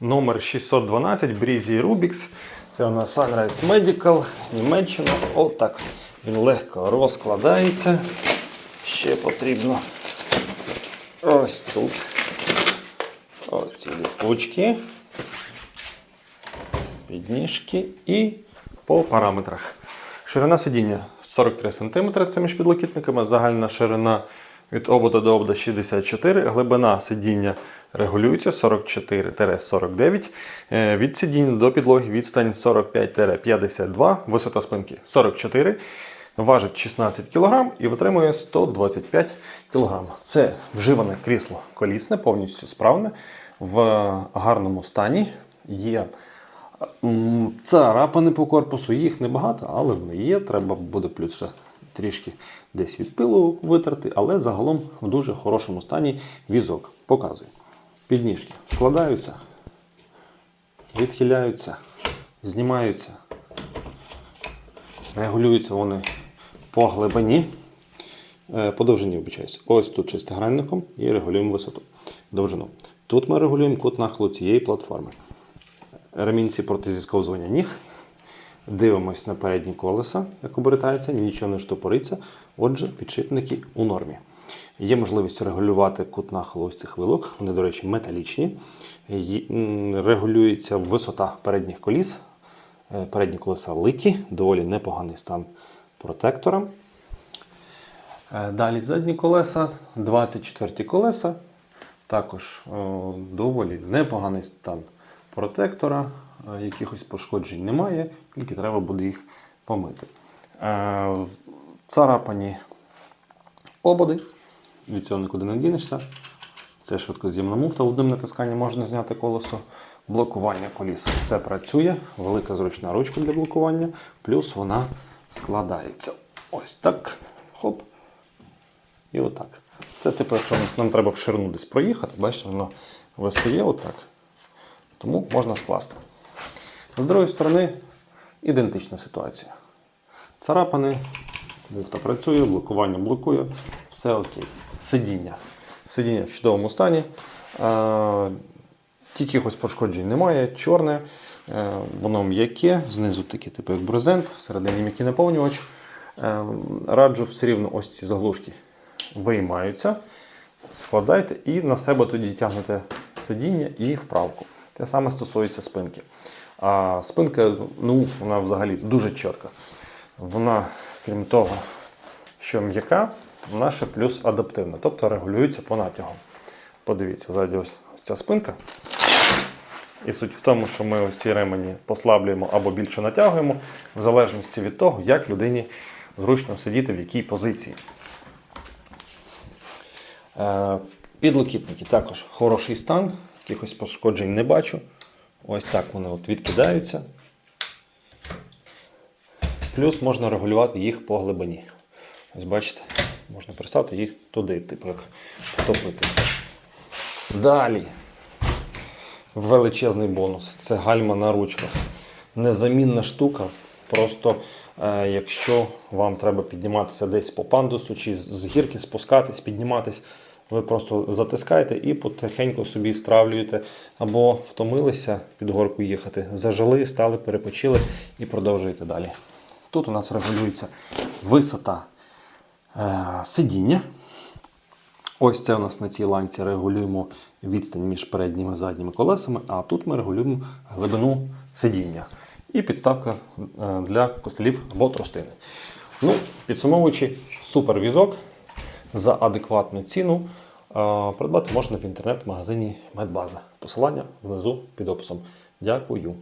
Номер 612 Breezy Rubix. Це у нас Sunrise Medical, Німеччина. Отак. Він легко розкладається. Ще потрібно ось тут. Ось ці ліпучки, підніжки і по параметрах. Ширина сидіння 43 см, це між підлокітниками, загальна ширина від обода до обода 64, глибина сидіння регулюється 44-49, Е, від сидіння до підлоги відстань 45-52, висота спинки 44, важить 16 кг і витримує 125 кг. Це вживане крісло колісне, повністю справне, в гарному стані. Є царапини по корпусу, їх небагато, але вони є. Треба буде плюс ще трішки десь від пилу витерти, але загалом в дуже хорошому стані візок. Показую. Підніжки складаються, відхиляються, знімаються, регулюються вони по глибині. Е, По довжині вибачаюсь. Ось тут шестигранником і регулюємо висоту. Довжину. Тут ми регулюємо кут нахилу цієї платформи. Ремінці проти зісковзування ніг. Дивимось на передні колеса, як обертається, нічого не штопориться. Отже, підшипники у нормі. Є можливість регулювати кут нахилу ось цих вилок. Вони, до речі, металічні. Регулюється висота передніх коліс. Е, Передні колеса литі, доволі непоганий стан протектора. Е, Далі задні колеса, 24 колеса. Також о, доволі непоганий стан протектора, якихось пошкоджень немає, тільки треба буде їх помити. Е, Царапані ободи, від цього нікуди не дінешся. Це швидкоз'ємна муфта, одним натисканням можна зняти колесо. Блокування коліс все працює, велика зручна ручка для блокування, плюс вона складається. Ось так. Хоп. І отак. Це типу, якщо нам треба в ширину десь проїхати, бачите, воно вистає отак. Тому можна скласти. З другої сторони, ідентична ситуація. Царапини, муфта працює, блокування блокує, все окей. Сидіння. Сидіння в чудовому стані. Е, якихось пошкоджень немає, чорне, е, воно м'яке, знизу таке, типу як брезент, всередині м'який наповнювач. Е, Раджу все рівно ось ці заглушки виймаються, складайте і на себе тоді тягнете сидіння і вправку. Те саме стосується спинки. А спинка, ну, вона взагалі дуже чітка. Вона, крім того, що м'яка, вона ще плюс адаптивна, тобто регулюється по натягу. Подивіться, ззаді ось ця спинка. І суть в тому, що ми ось ці ремені послаблюємо або більше натягуємо, в залежності від того, як людині зручно сидіти в якій позиції. Е, Підлокітники також хороший стан, якихось пошкоджень не бачу. Ось так вони от відкидаються. Плюс можна регулювати їх по глибині. Ось бачите, можна приставити їх туди, типу як втопити. Далі. Величезний бонус. Це гальма на ручках. Незамінна штука. Просто е, якщо вам треба підніматися десь по пандусу чи з- гірки спускатись, підніматись, ви просто затискаєте і потихеньку собі стравлюєте. Або втомилися під горку їхати, зажили, стали, перепочили і продовжуєте далі. Тут у нас регулюється висота е, сидіння. Ось це у нас на цій ланці регулюємо відстань між передніми і задніми колесами, а тут ми регулюємо глибину сидіння. І підставка е, для костелів або тростини. Ну, підсумовуючи, супер візок за адекватну ціну. е, Придбати можна в інтернет-магазині Медбаза. Посилання внизу під описом. Дякую.